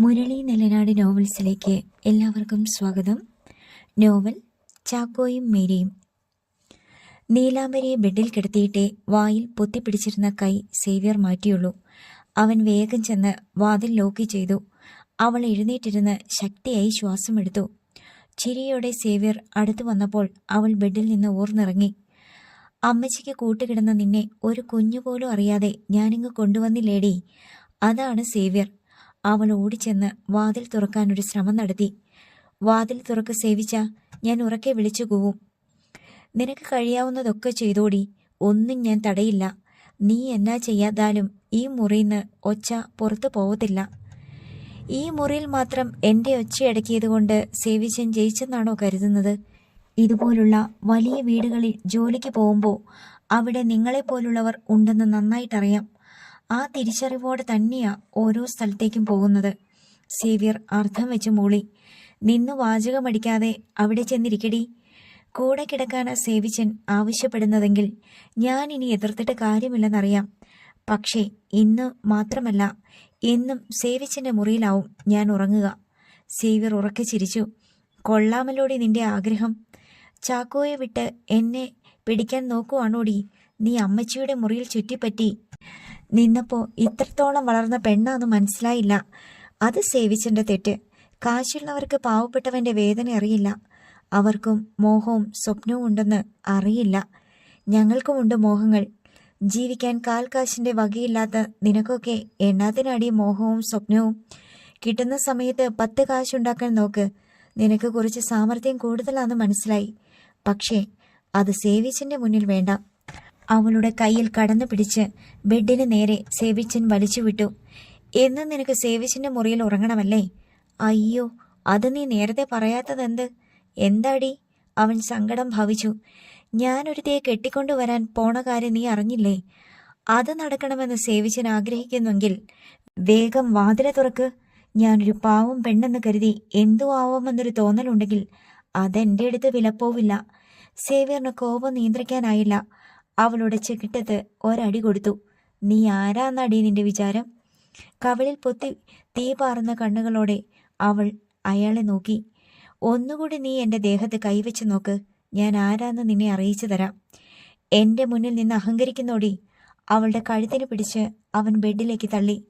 മുരളി നെല്ലനാട് നോവൽസിലേക്ക് എല്ലാവർക്കും സ്വാഗതം. നോവൽ ചാക്കോയും മേരിയും. നീലാംബരിയെ ബെഡിൽ കിടത്തിയിട്ടേ വായിൽ പൊത്തിപ്പിടിച്ചിരുന്ന കൈ സേവ്യർ മാറ്റിയുള്ളൂ. അവൻ വേഗം ചെന്ന് വാതിൽ ലോക്ക് ചെയ്തു. അവൾ എഴുന്നേറ്റിരുന്ന് ശക്തിയായി ശ്വാസമെടുത്തു ചിരിയോടെ സേവ്യർ അടുത്തു വന്നപ്പോൾ അവൾ ബെഡിൽ നിന്ന് ഓർന്നിറങ്ങി അമ്മച്ചിക്ക് കൂട്ടുകിടന്ന നിന്നെ ഒരു കുഞ്ഞുപോലും അറിയാതെ ഞാനിങ്ങ് കൊണ്ടുവന്നില്ലേടി. അതാണ് സേവ്യർ. അവൾ ഓടിച്ചെന്ന് വാതിൽ തുറക്കാനൊരു ശ്രമം നടത്തി. വാതിൽ തുറക്ക് സേവിച്ച ഞാൻ ഉറക്കെ വിളിച്ചു പോവും നിനക്ക് കഴിയാവുന്നതൊക്കെ ചെയ്തോടി ഒന്നും ഞാൻ തടയില്ല. നീ എന്നാ ചെയ്യാതാലും ഈ മുറിയിന്ന് ഒച്ച പുറത്തു പോവത്തില്ല. ഈ മുറിയിൽ മാത്രം എന്റെ ഒച്ചയടക്കിയത് കൊണ്ട് സേവിച്ചൻ ജയിച്ചെന്നാണോ കരുതുന്നത്? ഇതുപോലുള്ള വലിയ വീടുകളിൽ ജോലിക്ക് പോകുമ്പോൾ അവിടെ നിങ്ങളെപ്പോലുള്ളവർ ഉണ്ടെന്ന് നന്നായിട്ടറിയാം. ആ തിരിച്ചറിവോടെ തന്നെയാ ഓരോ സ്ഥലത്തേക്കും പോകുന്നത്. സേവ്യർ അർത്ഥം വെച്ച് മൂളി. നിന്നു വാചകമടിക്കാതെ അവിടെ ചെന്നിരിക്കടി. കൂടെ കിടക്കാന സേവിച്ചൻ ആവശ്യപ്പെടുന്നതെങ്കിൽ ഞാൻ ഇനി എതിർത്തിട്ട് കാര്യമില്ലെന്നറിയാം. പക്ഷേ ഇന്ന് മാത്രമല്ല എന്നും സേവിച്ചന്റെ മുറിയിലാവും ഞാൻ ഉറങ്ങുക. സേവ്യർ ഉറക്കെ ചിരിച്ചു. കൊള്ളാമല്ലോടി നിന്റെ ആഗ്രഹം. ചാക്കോയെ വിട്ട് എന്നെ പിടിക്കാൻ നോക്കുവാണോടി? നീ അമ്മച്ചിയുടെ മുറിയിൽ ചുറ്റിപ്പറ്റി. നിന്നപ്പോ ഇത്രത്തോളം വളർന്ന പെണ്ണാന്ന് മനസ്സിലായില്ല. അത് സേവിച്ചന്റെ തെറ്റ്. കാശുള്ളവർക്ക് പാവപ്പെട്ടവന്റെ വേദന അറിയില്ല. അവർക്കും മോഹവും സ്വപ്നവും ഉണ്ടെന്ന് അറിയില്ല. ഞങ്ങൾക്കുമുണ്ട് മോഹങ്ങൾ. ജീവിക്കാൻ കാൽ കാശിന്റെ വകയില്ലാത്ത നിനക്കൊക്കെ എണ്ണാത്തിനടി മോഹവും സ്വപ്നവും? കിട്ടുന്ന സമയത്ത് പത്ത് കാശുണ്ടാക്കാൻ നോക്ക്. നിനക്ക് കുറച്ച് സാമർഥ്യം കൂടുതലാണെന്ന് മനസ്സിലായി. പക്ഷേ അത് സേവിച്ചന്റെ മുന്നിൽ വേണ്ട. അവളുടെ കയ്യിൽ കടന്നു പിടിച്ച് ബെഡിന് നേരെ സേവിച്ചൻ വലിച്ചുവിട്ടു. എന്നും നിനക്ക് സേവിച്ചന്റെ മുറിയിൽ ഉറങ്ങണമല്ലേ? അയ്യോ അത് നീ നേരത്തെ പറയാത്തതെന്ത്? എന്താടി? അവൻ സങ്കടം ഭാവിച്ചു. കെട്ടിക്കൊണ്ടു കെട്ടിക്കൊണ്ടുവരാൻ പോണ കാര്യം നീ അറിഞ്ഞില്ലേ? അത് നടക്കണമെന്ന് സേവിച്ചൻ ആഗ്രഹിക്കുന്നെങ്കിൽ വേഗം വാതില തുറക്ക്. ഞാനൊരു പാവം പെണ്ണെന്ന് കരുതി എന്തോ ആവാമെന്നൊരു തോന്നലുണ്ടെങ്കിൽ അതെന്റെ അടുത്ത് വിലപ്പോവില്ല. സേവ്യറിന് കോപം നിയന്ത്രിക്കാനായില്ല. അവളുടെ ചെകിട്ടത്ത് ഒരടി കൊടുത്തു. നീ ആരാന്നടി നിന്റെ വിചാരം? കവളിൽ പൊത്തി തീ പാറുന്ന കണ്ണുകളോടെ അവൾ അയാളെ നോക്കി. ഒന്നുകൂടി നീ എന്റെ ദേഹത്ത് കൈവച്ച് നോക്ക്. ഞാൻ ആരാന്ന് നിന്നെ അറിയിച്ചു തരാം. എന്റെ മുന്നിൽ നിന്ന് അഹങ്കരിക്കുന്നോടി. അവളുടെ കഴുത്തിന് പിടിച്ച് അവൻ ബെഡിലേക്ക് തള്ളി.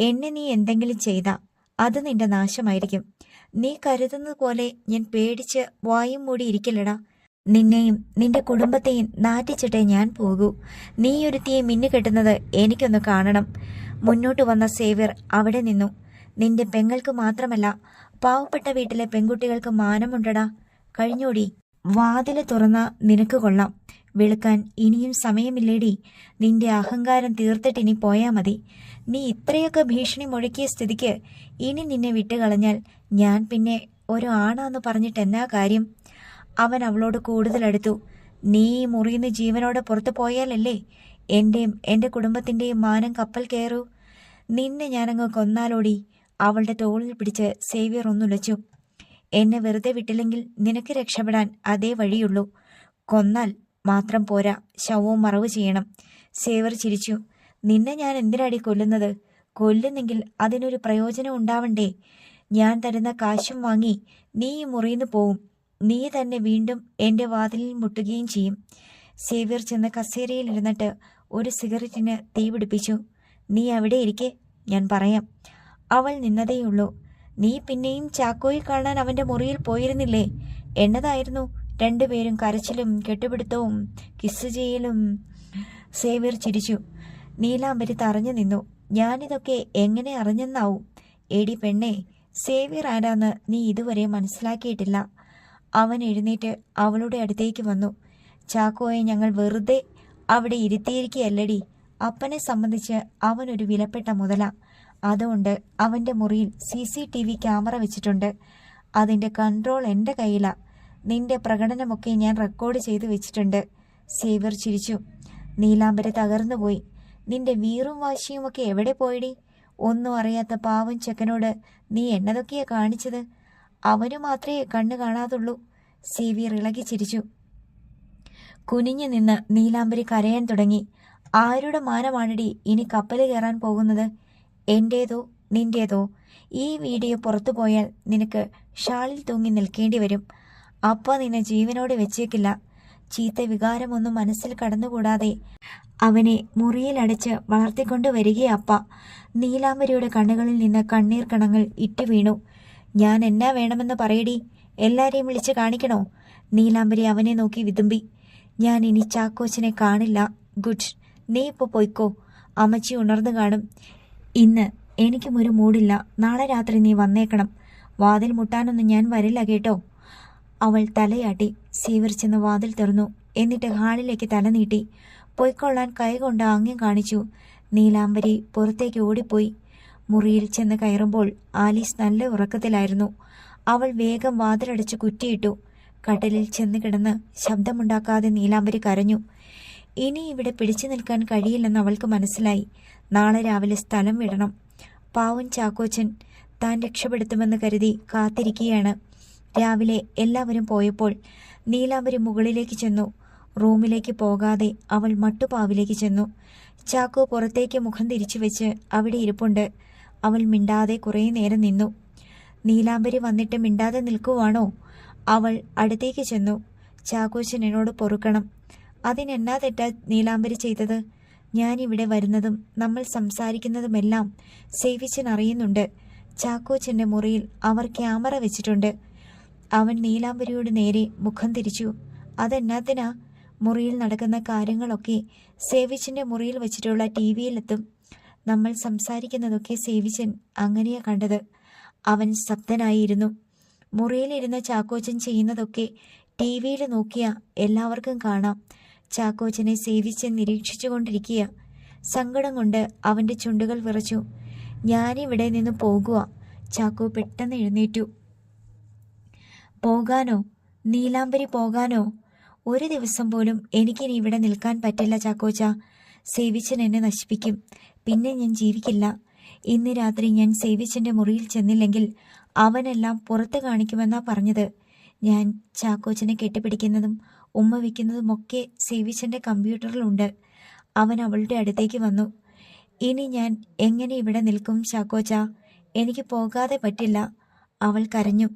എന്നെ നീ എന്തെങ്കിലും ചെയ്ത അത് നിന്റെ നാശമായിരിക്കും. നീ കരുതുന്നത് പോലെ ഞാൻ പേടിച്ച് വായും മൂടി ഇരിക്കില്ലടാ. നിന്നെയും നിന്റെ കുടുംബത്തെയും നാറ്റിച്ചിട്ടേ ഞാൻ പോകൂ. നീ ഒരുത്തിയെ മിന്നുകെട്ടുന്നത് എനിക്കൊന്ന് കാണണം. മുന്നോട്ട് വന്ന സേവ്യർ അവിടെ നിന്നു. നിന്റെ പെങ്ങൾക്ക് മാത്രമല്ല പാവപ്പെട്ട വീട്ടിലെ പെൺകുട്ടികൾക്ക് മാനമുണ്ടടാ. കഴിഞ്ഞോടി വാതിൽ തുറന്ന നിനക്ക് കൊള്ളാം. വെളുക്കാൻ ഇനിയും സമയമില്ലേടി. നിന്റെ അഹങ്കാരം തീർത്തിട്ടിനി പോയാ മതി. നീ ഇത്രയൊക്കെ ഭീഷണി മുഴക്കിയ സ്ഥിതിക്ക് ഇനി നിന്നെ വിട്ടുകളഞ്ഞാൽ ഞാൻ പിന്നെ ഒരു ആണാന്ന് പറഞ്ഞിട്ട് എന്നാ കാര്യം? അവൻ അവളോട് കൂടുതൽ അടുത്തു നീ ഈ മുറിയുന്ന ജീവനോടെ പുറത്തു പോയാലല്ലേ? എന്റെയും എന്റെ കുടുംബത്തിന്റെയും മാനം കപ്പൽ കയറൂ. നിന്നെ ഞാനങ്ങ് കൊന്നാലോടി. അവളുടെ തോളിൽ പിടിച്ച് സേവ്യർ ഒന്നുലച്ചു എന്നെ വെറുതെ വിട്ടില്ലെങ്കിൽ നിനക്ക് രക്ഷപ്പെടാൻ അതേ വഴിയുള്ളൂ. കൊന്നാൽ മാത്രം പോരാ ശവവും മറവ് ചെയ്യണം. സേവർ ചിരിച്ചു നിന്നെ ഞാൻ എന്തിനാടി കൊല്ലുന്നത്? കൊല്ലുന്നെങ്കിൽ അതിനൊരു പ്രയോജനം ഉണ്ടാവണ്ടേ? ഞാൻ തരുന്ന കാശും വാങ്ങി നീ ഈ മുറിയിന്ന് പോവും. നീ തന്നെ വീണ്ടും എന്റെ വാതിലിൽ മുട്ടുകയും ചെയ്യും. സേവ്യർ ചെന്ന് കസേരയിൽ ഇരുന്നിട്ട് ഒരു സിഗരറ്റിന് തീ പിടിപ്പിച്ചു. നീ അവിടെ ഇരിക്കെ ഞാൻ പറയാം. അവൾ നിന്നതേയുള്ളൂ. നീ പിന്നെയും ചാക്കോയെ കാണാൻ അവന്റെ മുറിയിൽ പോയിരുന്നില്ലേ? എന്നതായിരുന്നു രണ്ടുപേരും കരച്ചിലും കെട്ടുപിടുത്തവും കിസ് ചെയ്യലും. സേവ്യർ ചിരിച്ചു. നീലാംബരി തറഞ്ഞു നിന്നു. ഞാനിതൊക്കെ എങ്ങനെ അറിഞ്ഞെന്നാവും? എടി പെണ്ണേ സേവ്യർ ആരാന്ന് നീ ഇതുവരെ മനസ്സിലാക്കിയിട്ടില്ല. അവൻ എഴുന്നേറ്റ് അവളുടെ അടുത്തേക്ക് വന്നു. ചാക്കോയെ ഞങ്ങൾ വെറുതെ അവിടെ ഇരുത്തിയിരിക്കുകയല്ലടി. അപ്പനെ സംബന്ധിച്ച് അവനൊരു വിലപ്പെട്ട മുതല. അതുകൊണ്ട് അവന്റെ മുറിയിൽ C C T V camera വെച്ചിട്ടുണ്ട്. അതിന്റെ കൺട്രോൾ എന്റെ കയ്യിലാ. നിന്റെ പ്രകടനമൊക്കെ ഞാൻ റെക്കോർഡ് ചെയ്തു വെച്ചിട്ടുണ്ട്. സേവർ ചിരിച്ചു. നീലാംബര തകർന്നുപോയി നിന്റെ വീറും വാശിയുമൊക്കെ എവിടെ പോയിടി? ഒന്നും അറിയാത്ത പാവം ചെക്കനോട് നീ എന്നതൊക്കെയാ കാണിച്ചത്? അവനു മാത്രമേ കണ്ണു കാണാതുള്ളൂ. സേവിയർ ഇളകി ചിരിച്ചു. കുനിഞ്ഞു നിന്ന് നീലാംബരി കരയാൻ തുടങ്ങി. ആരുടെ മാനമാണടി ഇനി കപ്പൽ കയറാൻ പോകുന്നത്? എന്റേതോ നിന്റേതോ? ഈ വീഡിയോ പുറത്തു പോയാൽ നിനക്ക് ഷാളിൽ തൂങ്ങി നിൽക്കേണ്ടി വരും. അപ്പ നിന്നെ ജീവനോടെ വെച്ചേക്കില്ല. ചീത്ത വികാരമൊന്നും മനസ്സിൽ കടന്നുകൂടാതെ അവനെ മുറിയിലടച്ച് വളർത്തിക്കൊണ്ട് വരികയപ്പ നീലാംബരിയുടെ കണ്ണുകളിൽ നിന്ന് കണ്ണീർ കണങ്ങൾ ഇറ്റു വീണു ഞാൻ എന്നാ വേണമെന്ന് പറയടി? എല്ലാരെയും വിളിച്ച് കാണിക്കണോ? നീലാംബരി അവനെ നോക്കി വിതുമ്പി. ഞാൻ ഇനി ചാക്കോച്ചനെ കാണില്ല. ഗുഡ്. നീ ഇപ്പോൾ പൊയ്ക്കോ. അമ്മച്ചി ഉണർന്നു കാണും. ഇന്ന് എനിക്കും ഒരു മൂടില്ല. നാളെ രാത്രി നീ വന്നേക്കണം. വാതിൽ മുട്ടാനൊന്നും ഞാൻ വരില്ല കേട്ടോ. അവൾ തലയാട്ടി. സീവർ വാതിൽ തുറന്നു. എന്നിട്ട് ഹാളിലേക്ക് തല നീട്ടി. പൊയ്ക്കൊള്ളാൻ കൈകൊണ്ട് ആംഗ്യം കാണിച്ചു. നീലാംബരി പുറത്തേക്ക് ഓടിപ്പോയി. മുറിയിൽ ചെന്ന് കയറുമ്പോൾ ആലീസ് നല്ല ഉറക്കത്തിലായിരുന്നു. അവൾ വേഗം വാതിലടച്ച് കുറ്റിയിട്ടു. കടലിൽ ചെന്ന് കിടന്ന് ശബ്ദമുണ്ടാക്കാതെ നീലാംബരി കരഞ്ഞു. ഇനി ഇവിടെ പിടിച്ചു നിൽക്കാൻ കഴിയില്ലെന്ന് അവൾക്ക് മനസ്സിലായി. നാളെ രാവിലെ സ്ഥലം വിടണം. പാവൻ ചാക്കോച്ചൻ താൻ രക്ഷപ്പെടുത്തുമെന്ന് കരുതി കാത്തിരിക്കുകയാണ്. രാവിലെ എല്ലാവരും പോയപ്പോൾ നീലാംബരി മുകളിലേക്ക് ചെന്നു. റൂമിലേക്ക് പോകാതെ അവൾ മട്ടുപാവിലേക്ക് ചെന്നു. ചാക്കോ പുറത്തേക്ക് മുഖം തിരിച്ചു വെച്ച് അവിടെ ഇരിപ്പുണ്ട്. അവൾ മിണ്ടാതെ കുറേ നേരം നിന്നു. നീലാംബരി വന്നിട്ട് മിണ്ടാതെ നിൽക്കുവാണോ? അവൾ അടുത്തേക്ക് ചെന്നു. ചാക്കോച്ചൻ എന്നോട് പൊറുക്കണം. അതിനെന്നാ തെറ്റാ നീലാംബരി ചെയ്തത്? ഞാൻ ഇവിടെ വരുന്നതും നമ്മൾ സംസാരിക്കുന്നതുമെല്ലാം സേവിച്ചൻ അറിയുന്നുണ്ട്. ചാക്കോച്ചന്റെ മുറിയിൽ അവർ ക്യാമറ വെച്ചിട്ടുണ്ട്. അവൻ നീലാംബരിയോട് നേരെ മുഖം തിരിച്ചു. അതെന്നാത്തിനാ? മുറിയിൽ നടക്കുന്ന കാര്യങ്ങളൊക്കെ സേവിച്ചിന്റെ മുറിയിൽ വെച്ചിട്ടുള്ള ടി വിയിലെത്തും. നമ്മൾ സംസാരിക്കുന്നതൊക്കെ സേവിച്ചൻ അങ്ങനെയാ കണ്ടത്. അവൻ സ്തബ്ധനായിരുന്നു മുറിയിലിരുന്ന ചാക്കോച്ചൻ ചെയ്യുന്നതൊക്കെ ടി വിയിൽ നോക്കിയ എല്ലാവർക്കും കാണാം. ചാക്കോച്ചനെ സേവിച്ചൻ നിരീക്ഷിച്ചുകൊണ്ടിരിക്കുക സങ്കടം കൊണ്ട് അവന്റെ ചുണ്ടുകൾ വിറച്ചു. ഞാനിവിടെ നിന്ന് പോകുക ചാക്കോ പെട്ടെന്ന് എഴുന്നേറ്റു. പോകാനോ? നീലാംബരി പോകാനോ? ഒരു ദിവസം പോലും എനിക്കിനി ഇവിടെ നിൽക്കാൻ പറ്റില്ല ചാക്കോച്ച. സേവിച്ചൻ എന്നെ നശിപ്പിക്കും. പിന്നെ ഞാൻ ജീവിക്കില്ല. ഇന്ന് രാത്രി ഞാൻ സേവിച്ചന്റെ മുറിയിൽ ചെന്നില്ലെങ്കിൽ അവനെല്ലാം പുറത്ത് കാണിക്കുമെന്നാ പറഞ്ഞത്. ഞാൻ ചാക്കോച്ചനെ കെട്ടിപ്പിടിക്കുന്നതും ഉമ്മ വയ്ക്കുന്നതുമൊക്കെ സേവിച്ചന്റെ കമ്പ്യൂട്ടറിലുണ്ട്. അവൻ അവളുടെ അടുത്തേക്ക് വന്നു. ഇനി ഞാൻ എങ്ങനെ ഇവിടെ നിൽക്കും ചാക്കോച്ച? എനിക്ക് പോകാതെ പറ്റില്ല. അവൾ കരഞ്ഞു.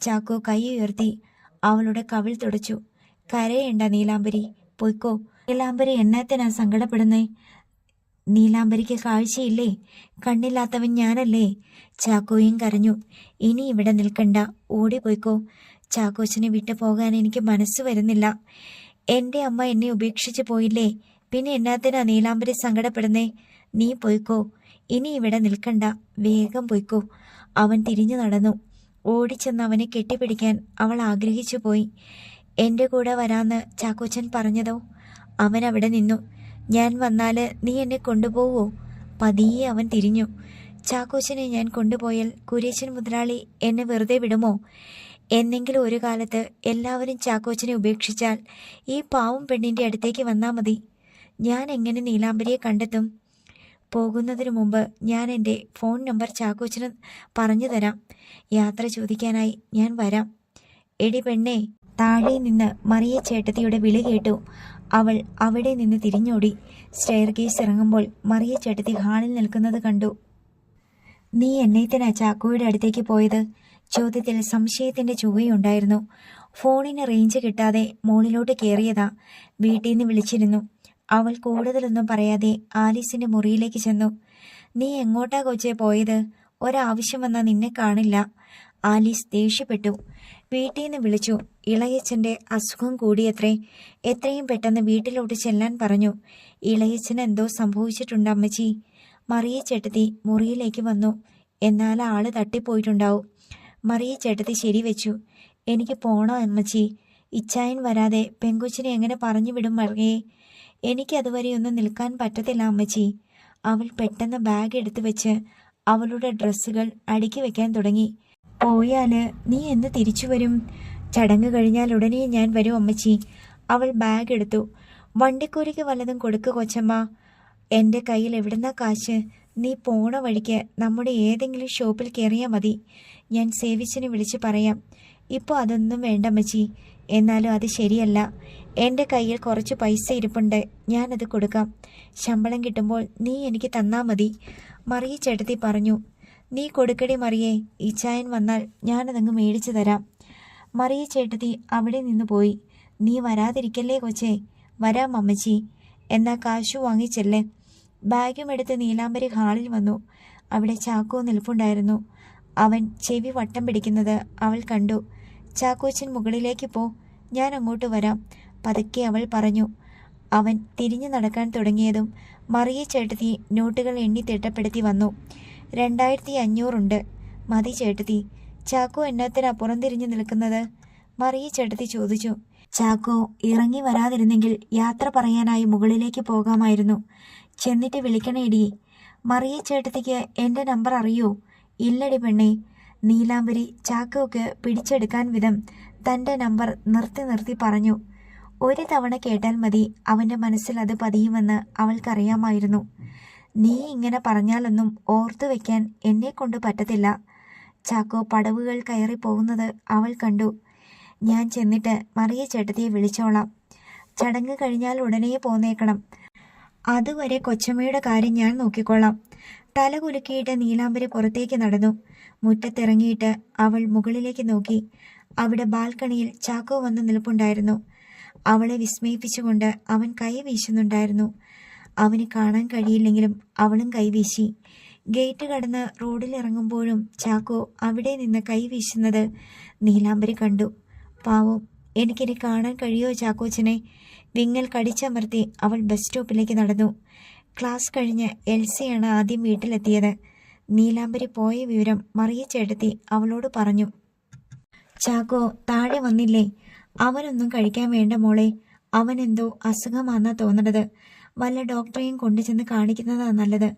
ചാക്കോ കൈ ഉയർത്തി അവളുടെ കവിൾ തുടച്ചു. കരയേണ്ട നീലാംബരി പൊയ്ക്കോ. നീലാംബരി എന്നത്തിനാ സങ്കടപ്പെടുന്നേ? നീലാംബരിക്ക് കാഴ്ചയില്ലേ? കണ്ണില്ലാത്തവൻ ഞാനല്ലേ? ചാക്കോയും കരഞ്ഞു. ഇനി ഇവിടെ നിൽക്കണ്ട. ഓടിപ്പോയിക്കോ ചാക്കോച്ചനെ വിട്ടു പോകാൻ എനിക്ക് മനസ്സ് വരുന്നില്ല. എന്റെ അമ്മ എന്നെ ഉപേക്ഷിച്ചു പോയില്ലേ? പിന്നെ എന്നാത്തിനാ നീലാംബരി സങ്കടപ്പെടുന്നേ? നീ പോയിക്കോ. ഇനി ഇവിടെ നിൽക്കണ്ട. വേഗം പോയിക്കോ. അവൻ തിരിഞ്ഞു നടന്നു. ഓടിച്ചെന്ന് അവനെ കെട്ടിപ്പിടിക്കാൻ അവൾ ആഗ്രഹിച്ചു പോയി. എന്റെ കൂടെ വരാന്ന് ചാക്കോച്ചൻ പറഞ്ഞതോ? അവൻ അവിടെ നിന്നു. ഞാൻ വന്നാൽ നീ എന്നെ കൊണ്ടുപോവോ? പതിയെ അവൻ തിരിഞ്ഞു. ചാക്കോച്ചനെ ഞാൻ കൊണ്ടുപോയാൽ കുരേശൻ മുതലാളി എന്നെ വെറുതെ വിടുമോ? എന്നെങ്കിലും ഒരു കാലത്ത് എല്ലാവരും ചാക്കോച്ചനെ ഉപേക്ഷിച്ചാൽ ഈ പാവം പെണ്ണിന്റെ അടുത്തേക്ക് വന്നാൽ മതി. ഞാൻ എങ്ങനെ നീലാംബരിയെ കണ്ടെത്തും? പോകുന്നതിന് മുമ്പ് ഞാൻ എന്റെ ഫോൺ നമ്പർ ചാക്കോച്ചന് പറഞ്ഞു തരാം. യാത്ര ചോദിക്കാനായി ഞാൻ വരാം. എടി പെണ്ണേ താഴെ നിന്ന് മറിയ ചേട്ടത്തിയുടെ വിളി കേട്ടു. അവൾ അവിടെ നിന്ന് തിരിഞ്ഞോടി. സ്റ്റെയർ കേസ് ഇറങ്ങുമ്പോൾ മറിയ ചേട്ടത്തി ഹാളിൽ നിൽക്കുന്നത് കണ്ടു. നീ എന്നേത്തിനാ ചാക്കോയുടെ അടുത്തേക്ക് പോയത്? ചോദ്യത്തിൽ സംശയത്തിന്റെ ചുവയുണ്ടായിരുന്നു ഫോണിന് റേഞ്ച് കിട്ടാതെ മോളിലോട്ട് കയറിയതാ വീട്ടിൽ നിന്ന് വിളിച്ചിരുന്നു. അവൾ കൂടുതലൊന്നും പറയാതെ ആലീസിന്റെ മുറിയിലേക്ക് ചെന്നു. നീ എങ്ങോട്ടാ കൊച്ചേ പോയത്? ഒരാവശ്യം വന്നാൽ നിന്നെ കാണില്ല. ആലീസ് ദേഷ്യപ്പെട്ടു. വീട്ടിൽ നിന്ന് വിളിച്ചു. ഇളയച്ചന്റെ അസുഖം കൂടിയത്രേ. എത്രയും പെട്ടെന്ന് വീട്ടിലോട്ട് ചെല്ലാൻ പറഞ്ഞു. ഇളയച്ചന് എന്തോ സംഭവിച്ചിട്ടുണ്ട് അമ്മച്ചി. മറിയ ചേട്ടത്തി മുറിയിലേക്ക് വന്നു. എന്നാൽ ആൾ തട്ടിപ്പോയിട്ടുണ്ടാവും. മറിയ ചേട്ടത്തി ശരിവെച്ചു എനിക്ക് പോണോ അമ്മച്ചി? ഇച്ചായൻ വരാതെ പെങ്കൊച്ചിനെ എങ്ങനെ പറഞ്ഞു വിടും മറിയേ? എനിക്ക് അതുവരെ ഒന്നും നിൽക്കാൻ പറ്റത്തില്ല അമ്മച്ചി. അവൾ പെട്ടെന്ന് ബാഗ് എടുത്തു വെച്ച് അവളുടെ ഡ്രസ്സുകൾ അടുക്കി വെക്കാൻ തുടങ്ങി. പോയാൽ നീ എന്ന് തിരിച്ചു വരും? ചടങ്ങ് കഴിഞ്ഞാൽ ഉടനെ ഞാൻ വരും അമ്മച്ചി. അവൾ ബാഗ് എടുത്തു. വണ്ടിക്കൂലിക്ക് വല്ലതും കൊടുക്ക് കൊച്ചമ്മ. എന്റെ കയ്യിൽ എവിടുന്ന കാശ്? നീ പോണ വഴിക്ക് നമ്മുടെ ഏതെങ്കിലും ഷോപ്പിൽ കയറിയാൽ മതി. ഞാൻ സേവിച്ചിനെ വിളിച്ച് പറയാം. ഇപ്പോൾ അതൊന്നും വേണ്ട അമ്മച്ചി. എന്നാലും അത് ശരിയല്ല. എന്റെ കയ്യിൽ കുറച്ച് പൈസ ഇരിപ്പുണ്ട്. ഞാനത് കൊടുക്കാം. ശമ്പളം കിട്ടുമ്പോൾ നീ എനിക്ക് തന്നാൽ മതി. മറിയ ചേട്ടത്തി പറഞ്ഞു. നീ കൊടുക്കടി മറിയേ. ഇച്ചായൻ വന്നാൽ ഞാനതങ്ങ് മേടിച്ചു തരാം. മറിയ ചേട്ടത്തി അവിടെ നിന്ന് പോയി. നീ വരാതിരിക്കല്ലേ കൊച്ചേ? വരാം അമ്മച്ചി. എന്നാ കാശു വാങ്ങിച്ചല്ലേ ബാഗും എടുത്ത് നീലാംബരി ഹാളിൽ വന്നു. അവിടെ ചാക്കോ നിൽപ്പുണ്ടായിരുന്നു. അവൻ ചെവി വട്ടം പിടിക്കുന്നത് അവൾ കണ്ടു. ചാക്കോച്ചൻ മുകളിലേക്ക് പോ. ഞാൻ അങ്ങോട്ട് വരാം. പതുക്കെ അവൾ പറഞ്ഞു. അവൻ തിരിഞ്ഞു നടക്കാൻ തുടങ്ങിയതും മറിയ ചേട്ടത്തി നോട്ടുകൾ എണ്ണി തിട്ടപ്പെടുത്തി വന്നു. രണ്ടായിരത്തി അഞ്ഞൂറുണ്ട് മതി ചേട്ടത്തി. ചാക്കോ എന്നാത്തിനാ പുറംതിരിഞ്ഞു നിൽക്കുന്നത്? മറിയ ചേട്ടത്തി ചോദിച്ചു. ചാക്കോ ഇറങ്ങി വരാതിരുന്നെങ്കിൽ യാത്ര പറയാനായി മുകളിലേക്ക് പോകാമായിരുന്നു. ചെന്നിട്ട് വിളിക്കണേടി. മറിയ ചേട്ടത്തിക്ക് എന്റെ നമ്പർ അറിയോ? ഇല്ലടി പെണ്ണേ. നീലാംബരി ചാക്കോക്ക് പിടിച്ചെടുക്കാൻ വിധം തന്റെ നമ്പർ നിർത്തി നിർത്തി പറഞ്ഞു. ഒരു തവണ കേട്ടാൽ മതി. അവന്റെ മനസ്സിൽ അത് പതിയുമെന്ന് അവൾക്കറിയാമായിരുന്നു. നീ ഇങ്ങനെ പറഞ്ഞാലൊന്നും ഓർത്തു വയ്ക്കാൻ എന്നെ കൊണ്ട് പറ്റത്തില്ല. ചാക്കോ പടവുകൾ കയറി പോകുന്നത് അവൾ കണ്ടു. ഞാൻ ചെന്നിട്ട് മറിയ ചേട്ടത്തിയെ വിളിച്ചോളാം. ചടങ്ങ് കഴിഞ്ഞാൽ ഉടനെ പോന്നേക്കണം. അതുവരെ കൊച്ചമ്മയുടെ കാര്യം ഞാൻ നോക്കിക്കൊള്ളാം തല കുലുക്കിയിട്ട് നീലാംബരി പുറത്തേക്ക് നടന്നു. മുറ്റത്തിറങ്ങിയിട്ട് അവൾ മുകളിലേക്ക് നോക്കി. അവിടെ ബാൽക്കണിയിൽ ചാക്കോ വന്ന് നിൽപ്പുണ്ടായിരുന്നു. അവളെ വിസ്മയിപ്പിച്ചുകൊണ്ട് അവൻ കൈ വീശുന്നുണ്ടായിരുന്നു. അവന് കാണാൻ കഴിയില്ലെങ്കിലും അവളും കൈവീശി. ഗേറ്റ് കടന്ന് റോഡിലിറങ്ങുമ്പോഴും ചാക്കോ അവിടെ നിന്ന് കൈവീശുന്നത് നീലാംബരി കണ്ടു. പാവം എനിക്കിനി കാണാൻ കഴിയോ ചാക്കോച്ചനെ? വിങ്ങൽ കടിച്ചമർത്തി അവൾ ബസ് സ്റ്റോപ്പിലേക്ക് നടന്നു. ക്ലാസ് കഴിഞ്ഞ് എൽസിയാണ് ആദ്യം വീട്ടിലെത്തിയത്. നീലാംബരി പോയ വിവരം മറിയ ചേട്ടത്തി അവളോട് പറഞ്ഞു. ചാക്കോ താഴെ വന്നില്ലേ? അവനൊന്നും കഴിക്കാൻ വേണ്ട മോളെ. അവനെന്തോ അസുഖമാണെന്നാ തോന്നണത്. വല്ല ഡോക്ടറെയും കൊണ്ടുചെന്ന് കാണിക്കുന്നതാ നല്ലത്.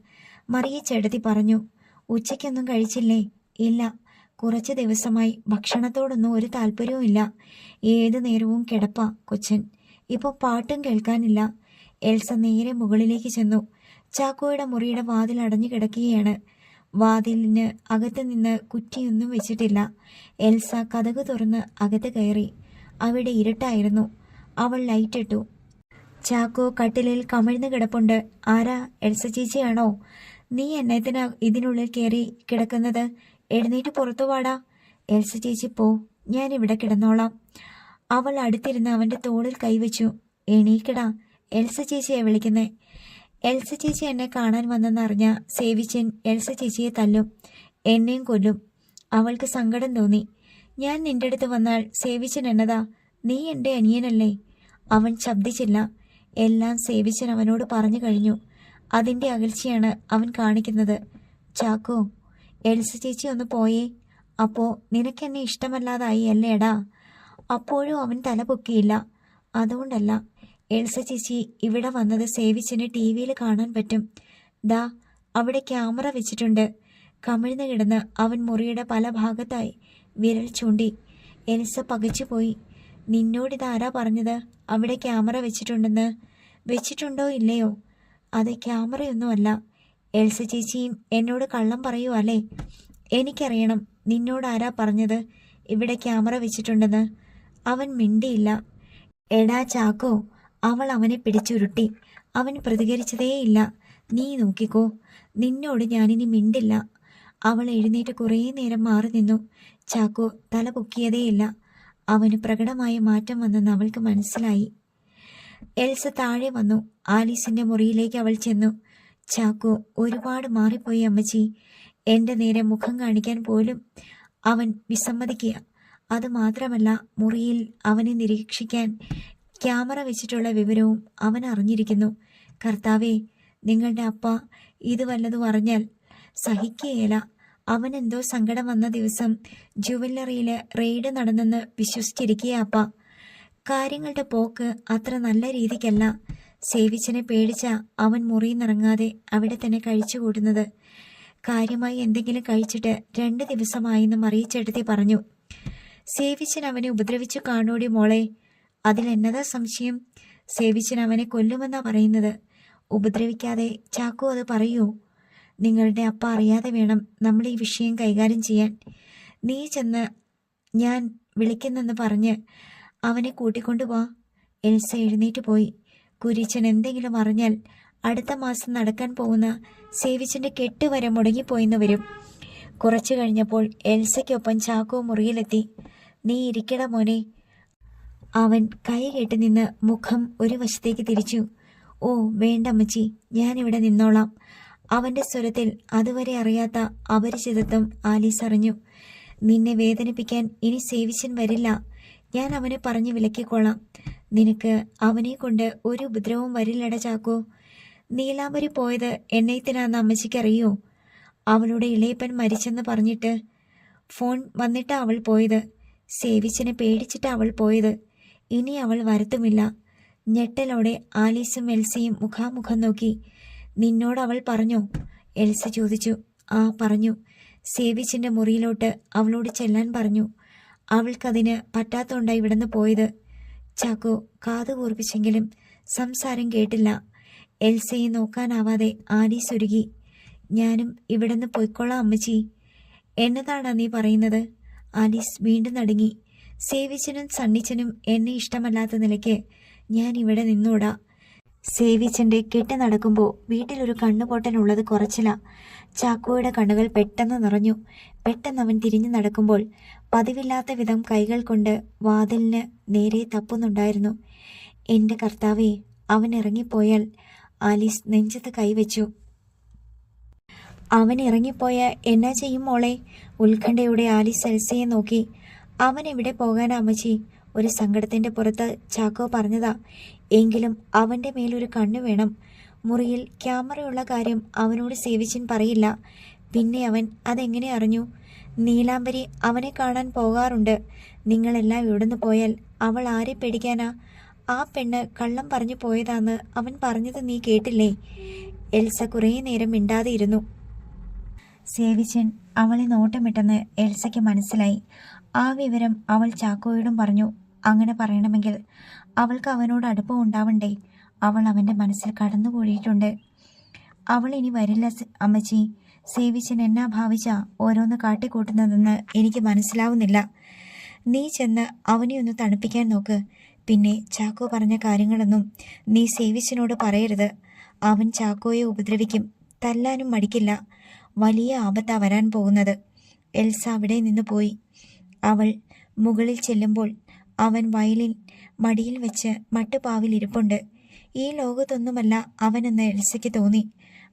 മറിയ ചെടുത്തി പറഞ്ഞു ഉച്ചയ്ക്കൊന്നും കഴിച്ചില്ലേ? ഇല്ല. കുറച്ച് ദിവസമായി. ഭക്ഷണത്തോടൊന്നും ഒരു താല്പര്യവും ഇല്ല. ഏത് നേരവും കിടപ്പ കൊച്ചൻ. ഇപ്പോൾ പാട്ടും കേൾക്കാനില്ല. എൽസ നേരെ മുകളിലേക്ക് ചെന്നു. ചാക്കോയുടെ മുറിയുടെ വാതിൽ അടഞ്ഞു കിടക്കുകയാണ്. വാതിലിന് അകത്ത് നിന്ന് കുറ്റിയൊന്നും വെച്ചിട്ടില്ല. എൽസ കഥക് തുറന്ന് അകത്ത് കയറി. അവിടെ ഇരുട്ടായിരുന്നു. അവൾ ലൈറ്റിട്ടു ചാക്കോ കട്ടിലിൽ കമിഴ്ന്നു കിടപ്പുണ്ട്. ആരാ? എൽസ ചേച്ചിയാണോ? നീ എന്നത്തിനാ ഇതിനുള്ളിൽ കയറി കിടക്കുന്നത്? എഴുന്നേറ്റ് പുറത്തു വാടാ. എൽസ ചേച്ചി പോ. ഞാൻ ഇവിടെ കിടന്നോളാം. അവൾ അടുത്തിരുന്ന് അവന്റെ തോളിൽ കൈവച്ചു. എണീക്കടാ. എൽസ ചേച്ചിയെ വിളിക്കുന്നേ. എൽസ ചേച്ചി എന്നെ കാണാൻ വന്നെന്നറിഞ്ഞ സേവിച്ചൻ എൽസ ചേച്ചിയെ തല്ലും. എന്നെയും കൊല്ലും. അവൾക്ക് സങ്കടം തോന്നി. ഞാൻ നിന്റെ അടുത്ത് വന്നാൽ സേവിച്ചൻ എന്നതാ? നീ എന്റെ അനിയനല്ലേ? അവൻ ശബ്ദിച്ചില്ല. എല്ലാം സേവിച്ചൻ അവനോട് പറഞ്ഞു കഴിഞ്ഞു. അതിന്റെ അകൽച്ചയാണ് അവൻ കാണിക്കുന്നത്. ചാക്കോ എൽസ ചേച്ചി ഒന്ന് പോയേ. അപ്പോ നിനക്കെന്നെ ഇഷ്ടമല്ലാതായി അല്ലേടാ? അപ്പോഴും അവൻ തല പൊക്കിയില്ല. അതുകൊണ്ടല്ല എൽസ ചേച്ചി ഇവിടെ വന്നത് സേവിച്ചിന് ടി വിയിൽ കാണാൻ പറ്റും. ദാ അവിടെ ക്യാമറ വെച്ചിട്ടുണ്ട്. കമിഴ്ന്നു കിടന്ന് അവൻ മുറിയുടെ പല ഭാഗത്തായി വിരൽ ചൂണ്ടി. എൽസ പകച്ചുപോയി. നിന്നോടിതാരാ പറഞ്ഞത്? അവിടെ ക്യാമറ വെച്ചിട്ടുണ്ടെന്ന്. വെച്ചിട്ടുണ്ടോ ഇല്ലയോ? അത് ക്യാമറയൊന്നുമല്ല. എൽസ ചേച്ചിയും എന്നോട് കള്ളം പറയൂ അല്ലേ? എനിക്കറിയണം നിന്നോട് ആരാ പറഞ്ഞത് ഇവിടെ ക്യാമറ വെച്ചിട്ടുണ്ടെന്ന്. അവൻ മിണ്ടിയില്ല. എടാ ചാക്കോ അവൾ അവനെ പിടിച്ചുരുട്ടി. അവൻ പ്രതികരിച്ചതേയില്ല. നീ നോക്കിക്കോ. നിന്നോട് ഞാനിനി മിണ്ടില്ല. അവൾ എഴുന്നേറ്റ് കുറേ നേരം മാറി നിന്നു. ചാക്കോ തല പൊക്കിയതേയില്ല. അവന് പ്രകടമായ മാറ്റം വന്നെന്ന് അവൾക്ക് മനസ്സിലായി. എൽസ താഴെ വന്നു. ആലീസിന്റെ മുറിയിലേക്ക് അവൾ ചെന്നു. ചാക്കോ ഒരുപാട് മാറിപ്പോയി അമ്മച്ചി. എന്റെ നേരെ മുഖം കാണിക്കാൻ പോലും അവൻ വിസമ്മതിക്കുക. അത് മാത്രമല്ല മുറിയിൽ അവനെ നിരീക്ഷിക്കാൻ ക്യാമറ വെച്ചിട്ടുള്ള വിവരവും അവൻ അറിഞ്ഞിരിക്കുന്നു. കർത്താവേ നിങ്ങളുടെ അപ്പ ഇത് വല്ലതും അറിഞ്ഞാൽ സഹിക്കുകയില്ല. അവൻ എന്തോ സങ്കടം വന്ന ദിവസം ജുവല്ലറിയിൽ റെയ്ഡ് നടന്നെന്ന് വിശ്വസിച്ചിരിക്കുക അപ്പ. കാര്യങ്ങളുടെ പോക്ക് അത്ര നല്ല രീതിക്കല്ല. സേവിച്ചനെ പേടിച്ച അവൻ മുറിയിന്നിറങ്ങാതെ അവിടെ തന്നെ കഴിച്ചുകൂടുന്നത്. കാര്യമായി എന്തെങ്കിലും കഴിച്ചിട്ട് രണ്ട് ദിവസമായെന്ന് മറിയിച്ചെടുത്തി പറഞ്ഞു. സേവിച്ചൻ അവനെ ഉപദ്രവിച്ചു കാണോടി മോളെ. അതിലെന്നതാ സംശയം? സേവിച്ചൻ അവനെ കൊല്ലുമെന്നാ പറയുന്നത്. ഉപദ്രവിക്കാതെ ചാക്കോ അത് പറയൂ. നിങ്ങളുടെ അപ്പ അറിയാതെ വേണം നമ്മൾ ഈ വിഷയം കൈകാര്യം ചെയ്യാൻ. നീ ചെന്ന് ഞാൻ വിളിക്കുന്നെന്ന് പറഞ്ഞ് അവനെ കൂട്ടിക്കൊണ്ടുപോ എൽസ എഴുന്നേറ്റ് പോയി. കുരിച്ചൻ എന്തെങ്കിലും അറിഞ്ഞാൽ അടുത്ത മാസം നടക്കാൻ പോകുന്ന സേവിച്ചിന്റെ കെട്ടുവരെ മുടങ്ങിപ്പോയിന്ന് വരും. കുറച്ചു കഴിഞ്ഞപ്പോൾ എൽസയ്ക്കൊപ്പം ചാക്കോ മുറിയിലെത്തി. നീ ഇരിക്കട മോനെ. അവൻ കൈ കെട്ടി നിന്ന് മുഖം ഒരു വശത്തേക്ക് തിരിച്ചു. ഓ വേണ്ട അമ്മച്ചി ഞാനിവിടെ നിന്നോളാം. അവന്റെ സ്വരത്തിൽ അതുവരെ അറിയാത്ത അപരിചിതത്വം ആലീസ് അറിഞ്ഞു. നിന്നെ വേദനിപ്പിക്കാൻ ഇനി സേവിച്ചൻ വരില്ല. ഞാൻ അവനെ പറഞ്ഞു വിലക്കിക്കൊള്ളാം നിനക്ക് അവനെ കൊണ്ട് ഒരു ഉപദ്രവവും വരില്ലട ചാക്കോ. നീലാംബരി പോയത് എണ്ണയത്തിനാന്ന് അമ്മച്ചിക്കറിയോ? അവളുടെ ഇളയപ്പൻ മരിച്ചെന്ന് പറഞ്ഞിട്ട് ഫോൺ വന്നിട്ട് അവൾ പോയത്. സേവിച്ചിനെ പേടിച്ചിട്ട് അവൾ പോയത്. ഇനി അവൾ വരത്തുമില്ല. ഞെട്ടലോടെ ആലീസും എൽസയും മുഖാമുഖം നോക്കി. നിന്നോട് അവൾ പറഞ്ഞോ. എൽസ ചോദിച്ചു. ആ പറഞ്ഞു. സേവിച്ചിന്റെ മുറിയിലോട്ട് അവളോട് ചെല്ലാൻ പറഞ്ഞു. അവൾക്കതിന് പറ്റാത്തോണ്ടായി ഇവിടുന്ന് പോയത്. ചാക്കോ കാതു കൂർപ്പിച്ചെങ്കിലും സംസാരം കേട്ടില്ല. എൽസയെ നോക്കാനാവാതെ ആലീസ് ഒരുങ്ങി ഞാനും ഇവിടുന്ന് പൊയ്ക്കൊള്ളാം അമ്മച്ചി. എന്നതാടാ നീ പറയുന്നത്? ആലീസ് വീണ്ടും നടുങ്ങി സേവിച്ചനും സണ്ണിച്ചനും എന്നെ ഇഷ്ടമല്ലാത്ത നിലയ്ക്ക് ഞാൻ ഇവിടെ നിന്നൂടാ. സേവിച്ചന്റെ കെട്ടി നടക്കുമ്പോൾ വീട്ടിലൊരു കണ്ണുപൊട്ടനുള്ളത് കുറച്ചില്ല. ചാക്കോയുടെ കണ്ണുകൾ പെട്ടെന്ന് നിറഞ്ഞു. പെട്ടെന്ന് അവൻ തിരിഞ്ഞു നടക്കുമ്പോൾ പതിവില്ലാത്ത വിധം കൈകൾ കൊണ്ട് വാതിലിന് നേരെ തപ്പുന്നുണ്ടായിരുന്നു. എന്റെ കർത്താവേ അവൻ ഇറങ്ങിപ്പോയാൽ ആലീസ് നെഞ്ചത്ത് കൈവച്ചു. അവൻ ഇറങ്ങിപ്പോയ എന്നാ ചെയ്യും മോളെ? ഉത്കണ്ഠയുടെ ആലീസ് എൽസയെ നോക്കി. അവൻ എവിടെ പോകാൻ അമ്മച്ചി? ഒരു സങ്കടത്തിന്റെ പുറത്ത് ചാക്കോ പറഞ്ഞതാ. എങ്കിലും അവന്റെ മേലൊരു കണ്ണു വേണം. മുറിയിൽ ക്യാമറയുള്ള കാര്യം അവനോട് സേവിച്ചൻ പറയില്ല. പിന്നെ അവൻ അതെങ്ങനെ അറിഞ്ഞു? നീലാംബരി അവനെ കാണാൻ പോകാറുണ്ട്. നിങ്ങളെല്ലാം ഇവിടുന്ന് പോയാൽ അവൾ ആരെ പേടിക്കാനാ? ആ പെണ്ണ് കള്ളം പറഞ്ഞു പോയതാന്ന് അവൻ പറഞ്ഞത് നീ കേട്ടില്ലേ? എൽസ കുറേ നേരം മിണ്ടാതെ ഇരുന്നു സേവിച്ചൻ അവളെ നോട്ടമിട്ടെന്ന് എൽസയ്ക്ക് മനസ്സിലായി. ആ വിവരം അവൾ ചാക്കോയോടും പറഞ്ഞു. അങ്ങനെ പറയണമെങ്കിൽ അവൾക്ക് അവനോട് അടുപ്പം ഉണ്ടാവണ്ടേ? അവൾ അവന്റെ മനസ്സിൽ കടന്നുകൂടിയിട്ടുണ്ട് അവൾ ഇനി വരില്ല അമ്മച്ചി. സേവിച്ചൻ എന്നാ ഭാവിച്ച ഓരോന്ന് കാട്ടിക്കൂട്ടുന്നതെന്ന് എനിക്ക് മനസ്സിലാവുന്നില്ല. നീ ചെന്ന് അവനെ ഒന്ന് തണുപ്പിക്കാൻ നോക്ക്. പിന്നെ ചാക്കോ പറഞ്ഞ കാര്യങ്ങളൊന്നും നീ സേവിച്ചനോട് പറയരുത്. അവൻ ചാക്കോയെ ഉപദ്രവിക്കും. തല്ലാനും മടിക്കില്ല. വലിയ ആപത്താ വരാൻ പോകുന്നത്. എൽസ അവിടെ നിന്ന് പോയി. അവൾ മുകളിൽ ചെല്ലുമ്പോൾ അവൻ വയലിൻ മടിയിൽ വെച്ച് മട്ടുപാവിൽ ഇരിപ്പുണ്ട്. ഈ ലോകത്തൊന്നുമല്ല അവനെന്ന് എൽസയ്ക്ക് തോന്നി.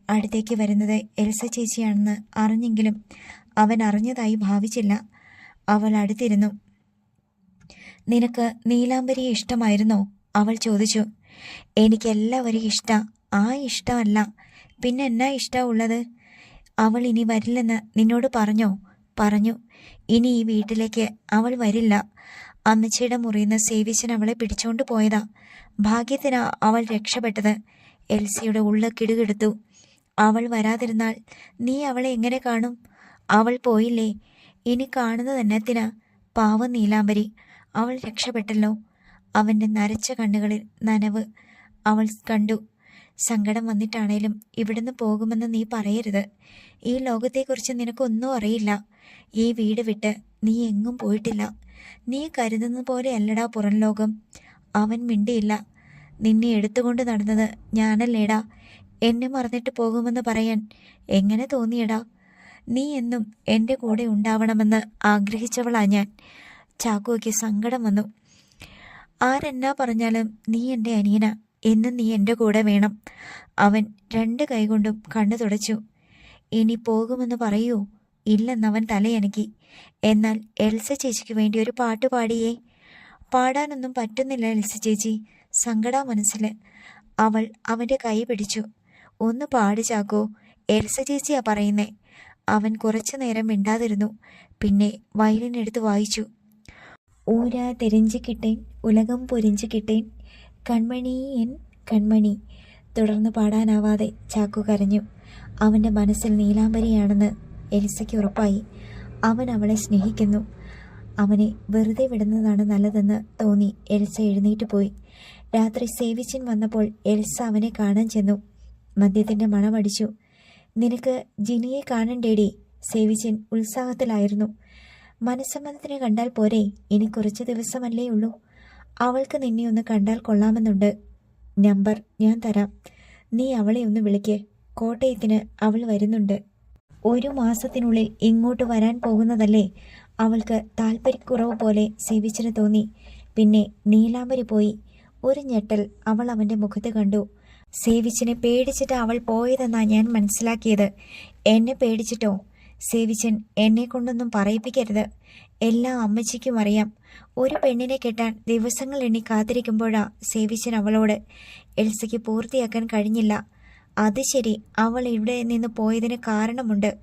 അടുത്തേക്ക് വരുന്നത് എൽസ ചേച്ചിയാണെന്ന് അറിഞ്ഞെങ്കിലും അവൻ അറിഞ്ഞതായി ഭാവിച്ചില്ല. അവൾ അടുത്തിരുന്നു. നിനക്ക് നീലാംബരിയെ ഇഷ്ടമായിരുന്നോ? അവൾ ചോദിച്ചു. എനിക്ക് ഇഷ്ട ആ ഇഷ്ടമല്ല. പിന്നെ എന്നാ ഇഷ്ടമുള്ളത് അവൾ ഇനി വരില്ലെന്ന് നിന്നോട് പറഞ്ഞോ? പറഞ്ഞു. ഇനി ഈ വീട്ടിലേക്ക് അവൾ വരില്ല. അമ്മച്ചിയുടെ മുറിയുന്ന സേവിച്ചൻ അവളെ പിടിച്ചുകൊണ്ട് പോയതാ. ഭാഗ്യത്തിനാ അവൾ രക്ഷപ്പെട്ടത്. എൽസിയുടെ ഉള്ള കിടുകിടുത്തു. അവൾ വരാതിരുന്നാൽ നീ അവളെ എങ്ങനെ കാണും? അവൾ പോയില്ലേ? ഇനി കാണുന്ന തന്നെ തിന പാവ നീലാംബരി. അവൾ രക്ഷപ്പെട്ടല്ലോ. അവന്റെ നരച്ച കണ്ണുകളിൽ നനവ് അവൾ കണ്ടു. സങ്കടം വന്നിട്ടാണേലും ഇവിടുന്ന് പോകുമെന്ന് നീ പറയരുത്. ഈ ലോകത്തെക്കുറിച്ച് നിനക്കൊന്നും അറിയില്ല. ഈ വീട് വിട്ട് നീ എങ്ങും പോയിട്ടില്ല. നീ കരുതുന്ന പോലെ അല്ലടാ പുറം ലോകം. അവൻ മിണ്ടിയില്ല. നിന്നെ എടുത്തുകൊണ്ട് നടന്നത് ഞാനല്ലേടാ. എന്നെ മറന്നിട്ട് പോകുമെന്ന് പറയാൻ എങ്ങനെ തോന്നിയടാ? നീ എന്നും എന്റെ കൂടെ ഉണ്ടാവണമെന്ന് ആഗ്രഹിച്ചവളാ ഞാൻ. ചാക്കോയ്ക്ക് സങ്കടം വന്നു. ആരെന്നാ പറഞ്ഞാലും നീ എന്റെ അനിയന. എന്നും നീ എന്റെ കൂടെ വേണം. അവൻ രണ്ട് കൈകൊണ്ടും കണ്ണു തുടച്ചു. ഇനി പോകുമെന്ന് പറയൂ. ഇല്ലെന്നവൻ തലയനക്കി. എന്നാൽ എൽസ ചേച്ചിക്ക് വേണ്ടി ഒരു പാട്ട് പാടിയേ. പാടാനൊന്നും പറ്റുന്നില്ല എൽസ ചേച്ചി. സങ്കടാ മനസ്സിൽ അവൾ അവന്റെ കൈ പിടിച്ചു. ഒന്ന് പാടി ചാക്കോ. എൽസ ചേച്ചിയാ പറയുന്നേ. അവൻ കുറച്ചു നേരം മിണ്ടാതിരുന്നു. പിന്നെ വയലിൻ എടുത്ത് വായിച്ചു. ഊരാ തെരിഞ്ചു കിട്ടേൻ ഉലകം പൊരിഞ്ചു കിട്ടേൻ. കൺമണി എൻ കൺമണി. തുടർന്ന് പാടാനാവാതെ ചാക്കു കരഞ്ഞു. അവന്റെ മനസ്സിൽ നീലാംബരിയാണെന്ന് എലിസയ്ക്ക് ഉറപ്പായി. അവൻ അവളെ സ്നേഹിക്കുന്നു. അവനെ വെറുതെ വിടുന്നതാണ് നല്ലതെന്ന് തോന്നി എൽസ എഴുന്നേറ്റ് പോയി. രാത്രി സേവിച്ചൻ വന്നപ്പോൾ എൽസ അവനെ കാണാൻ ചെന്നു. മദ്യത്തിന്റെ മണമടിച്ചു. നിനക്ക് ജിനിയെ കാണണ്ടേടി സേവിച്ചൻ ഉത്സാഹത്തിലായിരുന്നു. മനസ്സമ്മതത്തിനെ കണ്ടാൽ പോരെ ഇനി കുറച്ച് ദിവസമല്ലേ ഉള്ളൂ. അവൾക്ക് നിന്നെ ഒന്ന് കണ്ടാൽ കൊള്ളാമെന്നുണ്ട്. നമ്പർ ഞാൻ തരാം. നീ അവളെ ഒന്ന് വിളിക്കേ. കോട്ടയത്തിന് അവൾ വരുന്നുണ്ട്. ഒരു മാസത്തിനുള്ളിൽ ഇങ്ങോട്ട് വരാൻ പോകുന്നതല്ലേ? അവൾക്ക് താല്പര്യക്കുറവ് പോലെ സേവിച്ചിന് തോന്നി. പിന്നെ നീലാംബരി പോയി. ഒരു ഞെട്ടൽ അവൾ അവന്റെ മുഖത്ത് കണ്ടു. സേവിച്ചിനെ പേടിച്ചിട്ട് അവൾ പോയതെന്നാ ഞാൻ മനസ്സിലാക്കിയത്. എന്നെ പേടിച്ചിട്ടോ? സേവിച്ചൻ എന്നെ കൊണ്ടൊന്നും പറയിപ്പിക്കരുത്. എല്ലാം അമ്മച്ചിക്കും അറിയാം. ഒരു പെണ്ണിനെ കെട്ടാൻ ദിവസങ്ങൾ എണ്ണി കാത്തിരിക്കുമ്പോഴാ സേവിച്ചൻ അവളോട് എൽസയ്ക്ക് പൂർത്തിയാക്കാൻ കഴിഞ്ഞില്ല. അത് ശരി അവൾ ഇവിടെ നിന്ന് പോയതിന് കാരണമുണ്ട്.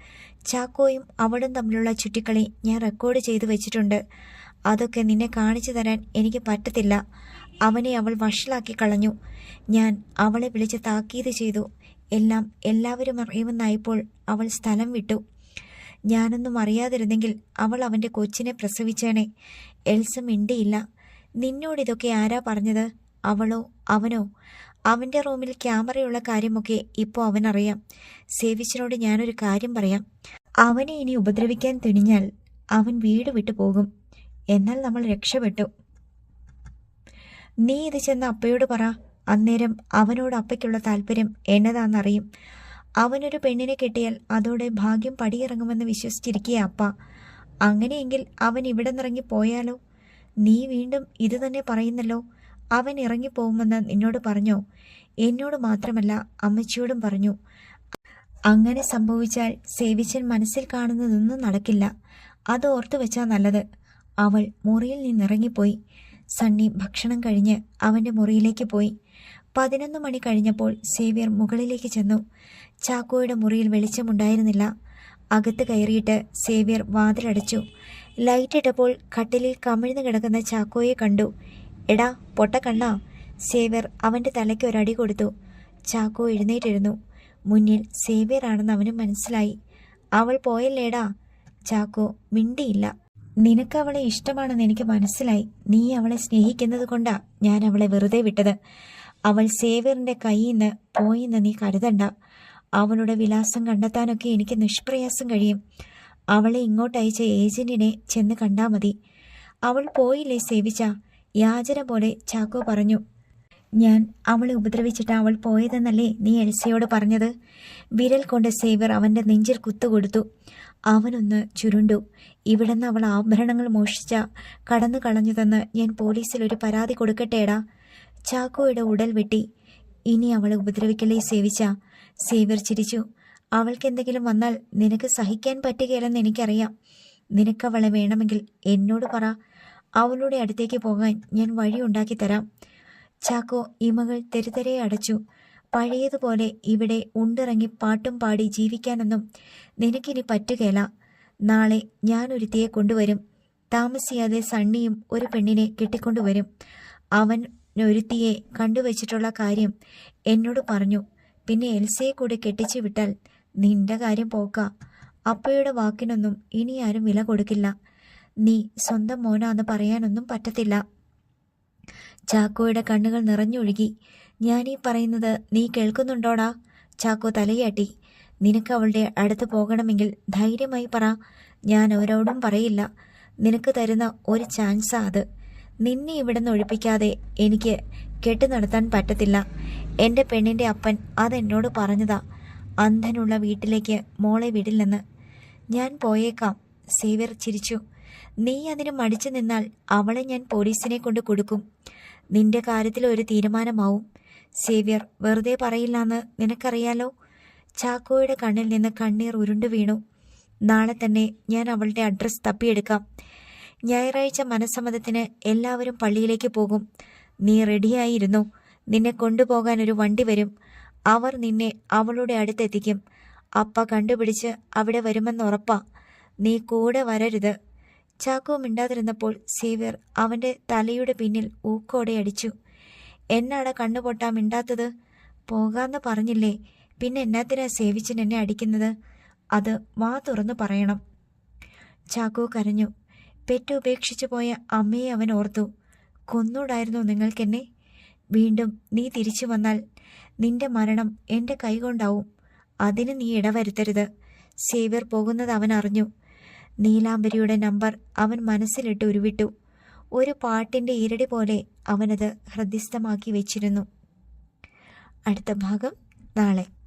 ചാക്കോയും അവളും തമ്മിലുള്ള ചുറ്റിക്കളി ഞാൻ റെക്കോർഡ് ചെയ്തു വെച്ചിട്ടുണ്ട്. അതൊക്കെ നിന്നെ കാണിച്ചു തരാൻ എനിക്ക് പറ്റത്തില്ല. അവനെ അവൾ വഷളാക്കി കളഞ്ഞു. ഞാൻ അവളെ വിളിച്ച് താക്കീത് ചെയ്തു. എല്ലാം എല്ലാവരും അറിയുമെന്നായപ്പോൾ അവൾ സ്ഥലം വിട്ടു. ഞാനൊന്നും അറിയാതിരുന്നെങ്കിൽ അവൾ അവന്റെ കൊച്ചിനെ പ്രസവിച്ചേനെ. എൽസ മിണ്ടിയില്ല. നിന്നോടിതൊക്കെ ആരാ പറഞ്ഞത്? അവളോ അവനോ? അവന്റെ റൂമിൽ ക്യാമറയുള്ള കാര്യമൊക്കെ ഇപ്പോൾ അവനറിയാം. സേവിച്ചിനോട് ഞാനൊരു കാര്യം പറയാം. അവനെ ഇനി ഉപദ്രവിക്കാൻ തുനിഞ്ഞാൽ അവൻ വീട് വിട്ടു പോകും. എന്നാൽ നമ്മൾ രക്ഷപ്പെട്ടു. നീ ഇത് ചെന്ന് അപ്പയോട് പറ. അന്നേരം അവനോട് അപ്പയ്ക്കുള്ള താല്പര്യം എന്നതാണെന്നറിയും. അവനൊരു പെണ്ണിനെ കിട്ടിയാൽ അതോടെ ഭാഗ്യം പടിയിറങ്ങുമെന്ന് വിശ്വസിച്ചിരിക്കുക അപ്പ. അങ്ങനെയെങ്കിൽ അവൻ ഇവിടെ നിന്നിറങ്ങി പോയാലോ നീ വീണ്ടും ഇത് തന്നെ പറയുന്നല്ലോ. അവൻ ഇറങ്ങിപ്പോകുമെന്ന് നിന്നോട് പറഞ്ഞോ. എന്നോട് മാത്രമല്ല അമ്മച്ചിയോടും പറഞ്ഞു. അങ്ങനെ സംഭവിച്ചാൽ സേവിച്ചൻ മനസ്സിൽ കാണുന്നതൊന്നും നടക്കില്ല. അത് ഓർത്തു വെച്ചാൽ നല്ലത്. അവൾ മുറിയിൽ നിന്നിറങ്ങിപ്പോയി. സണ്ണി ഭക്ഷണം കഴിഞ്ഞ് അവന്റെ മുറിയിലേക്ക് പോയി. പതിനൊന്ന് മണി കഴിഞ്ഞപ്പോൾ സേവ്യർ മുകളിലേക്ക് ചെന്നു. ചാക്കോയുടെ മുറിയിൽ വെളിച്ചമുണ്ടായിരുന്നില്ല. അകത്ത് കയറിയിട്ട് സേവ്യർ വാതിലടച്ചു. ലൈറ്റ് ഇട്ടപ്പോൾ കട്ടിലിൽ കമിഴ്ന്നു കിടക്കുന്ന ചാക്കോയെ കണ്ടു. എടാ പൊട്ട കണ്ണാ. സേവ്യർ അവന്റെ തലയ്ക്ക് ഒരടി കൊടുത്തു. ചാക്കോ എഴുന്നേറ്റിരുന്നു. മുന്നിൽ സേവ്യർ ആണെന്ന് അവന് മനസ്സിലായി. അവൾ പോയല്ലേടാ. ചാക്കോ മിണ്ടിയില്ല. നിനക്ക് അവളെ ഇഷ്ടമാണെന്ന് എനിക്ക് മനസ്സിലായി. നീ അവളെ സ്നേഹിക്കുന്നത് കൊണ്ടാ ഞാൻ അവളെ വെറുതെ വിട്ടത്. അവൾ സേവ്യറിന്റെ കയ്യിൽ നിന്ന് പോയിന്ന് നീ കരുതണ്ട. അവളുടെ വിലാസം കണ്ടെത്താനൊക്കെ എനിക്ക് നിഷ്പ്രയാസം കഴിയും. അവളെ ഇങ്ങോട്ടയച്ച ഏജന്റിനെ ചെന്ന് കണ്ടാ മതി. അവൾ പോയില്ലേ സേവിച്ച? യാചന പോലെ ചാക്കോ പറഞ്ഞു ഞാൻ അവളെ ഉപദ്രവിച്ചിട്ട് അവൾ പോയതെന്നല്ലേ നീ എൽസയോട് പറഞ്ഞത്? വിരൽ കൊണ്ട് സേവർ അവന്റെ നെഞ്ചിൽ കുത്തുകൊടുത്തു അവനൊന്ന് ചുരുണ്ടു. ഇവിടുന്ന് അവൾ ആഭരണങ്ങൾ മോഷിച്ച കടന്നു കളഞ്ഞതെന്ന് ഞാൻ പോലീസിൽ ഒരു പരാതി കൊടുക്കട്ടേടാ. ചാക്കോയുടെ ഉടൽ വെട്ടി. ഇനി അവളെ ഉപദ്രവിക്കലേ സേവിച്ച? സേവർ ചിരിച്ചു. അവൾക്ക് എന്തെങ്കിലും വന്നാൽ നിനക്ക് സഹിക്കാൻ പറ്റുകയില്ലെന്ന് എനിക്കറിയാം. നിനക്കവളെ വേണമെങ്കിൽ എന്നോട് പറ. അവളുടെ അടുത്തേക്ക് പോകാൻ ഞാൻ വഴി ഉണ്ടാക്കി തരാം. ചാക്കോ ഇമകൾ തെരുതെരെ അടച്ചു. പഴയതുപോലെ ഇവിടെ ഉണ്ടിറങ്ങി പാട്ടും പാടി ജീവിക്കാനൊന്നും നിനക്കിനി പറ്റുകയില്ല നാളെ ഞാൻ ഒരുത്തിയെ കൊണ്ടുവരും. താമസിയാതെ സണ്ണിയും ഒരു പെണ്ണിനെ കെട്ടിക്കൊണ്ടുവരും. അവൻ ഒരുത്തിയെ കണ്ടുവച്ചിട്ടുള്ള കാര്യം എന്നോട് പറഞ്ഞു. പിന്നെ എൽസയെ കൂടെ കെട്ടിച്ചു വിട്ടാൽ നിന്റെ കാര്യം പോക്ക. അപ്പയുടെ വാക്കിനൊന്നും ഇനി ആരും വില കൊടുക്കില്ല. നീ സ്വന്തം മോനാന്ന് പറയാനൊന്നും പറ്റത്തില്ല. ചാക്കോയുടെ കണ്ണുകൾ നിറഞ്ഞൊഴുകി. ഞാനീ പറയുന്നത് നീ കേൾക്കുന്നുണ്ടോടാ? ചാക്കോ തലയാട്ടി. നിനക്ക് അവളുടെ അടുത്ത് പോകണമെങ്കിൽ ധൈര്യമായി പറ. ഞാൻ അവരോടും പറയില്ല. നിനക്ക് തരുന്ന ഒരു ചാൻസാ അത്. നിന്നെ ഇവിടെ നിന്ന് ഒഴിപ്പിക്കാതെ എനിക്ക് കെട്ടു നടത്താൻ പറ്റത്തില്ല. എന്റെ പെണ്ണിന്റെ അപ്പൻ അതെന്നോട് പറഞ്ഞതാ. അന്ധനുള്ള വീട്ടിലേക്ക് മോളെ വിടില്ലെന്ന്. ഞാൻ പോയേക്കാം. സേവ്യർ ചിരിച്ചു. നീ അതിന് മടിച്ചു നിന്നാൽ അവളെ ഞാൻ പോലീസിനെ കൊണ്ട് കൊടുക്കും. നിന്റെ കാര്യത്തിൽ ഒരു തീരുമാനമാവും. സേവ്യർ വെറുതെ പറയില്ലാന്ന് നിനക്കറിയാലോ? ചാക്കോയുടെ കണ്ണിൽ നിന്ന് കണ്ണീർ ഉരുണ്ടു വീണു. നാളെ തന്നെ ഞാൻ അവളുടെ അഡ്രസ്സ് തപ്പിയെടുക്കാം. ഞായറാഴ്ച മനസ്സമ്മതത്തിന് എല്ലാവരും പള്ളിയിലേക്ക് പോകും. നീ റെഡിയായിരുന്നു. നിന്നെ കൊണ്ടുപോകാൻ ഒരു വണ്ടി വരും. അവർ നിന്നെ അവളുടെ അടുത്തെത്തിക്കും. അപ്പ കണ്ടുപിടിച്ച് അവിടെ വരുമെന്ന് ഉറപ്പാ. നീ കൂടെ വരരുത്. ചാക്കോ മിണ്ടാതിരുന്നപ്പോൾ സേവ്യർ അവന്റെ തലയുടെ പിന്നിൽ ഊക്കോടെ അടിച്ചു. എന്നാണ് കണ്ണുപൊട്ടാ മിണ്ടാത്തത്? പോകാന്ന് പറഞ്ഞില്ലേ? പിന്നെ എന്നാത്തിനാ സേവിച്ചൻ എന്നെ അടിക്കുന്നത്? അത് വാ തുറന്നു പറയണം. ചാക്കോ കരഞ്ഞു. പെറ്റ് ഉപേക്ഷിച്ചു പോയ അമ്മയെ അവൻ ഓർത്തു. കൊന്നൂടായിരുന്നു നിങ്ങൾക്കെന്നെ? വീണ്ടും നീ തിരിച്ചു വന്നാൽ നിന്റെ മരണം എന്റെ കൈകൊണ്ടാവും. അതിന് നീ ഇടവരുത്തരുത്. സേവ്യർ പോകുന്നത് അവൻ അറിഞ്ഞു. നീലാംബരിയുടെ നമ്പർ അവൻ മനസ്സിലിട്ട് ഉരുവിട്ടു. ഒരു പാട്ടിന്റെ ഇരടി പോലെ അവനത് ഹൃദ്യസ്ഥമാക്കി വെച്ചിരുന്നു. അടുത്ത ഭാഗം നാളെ.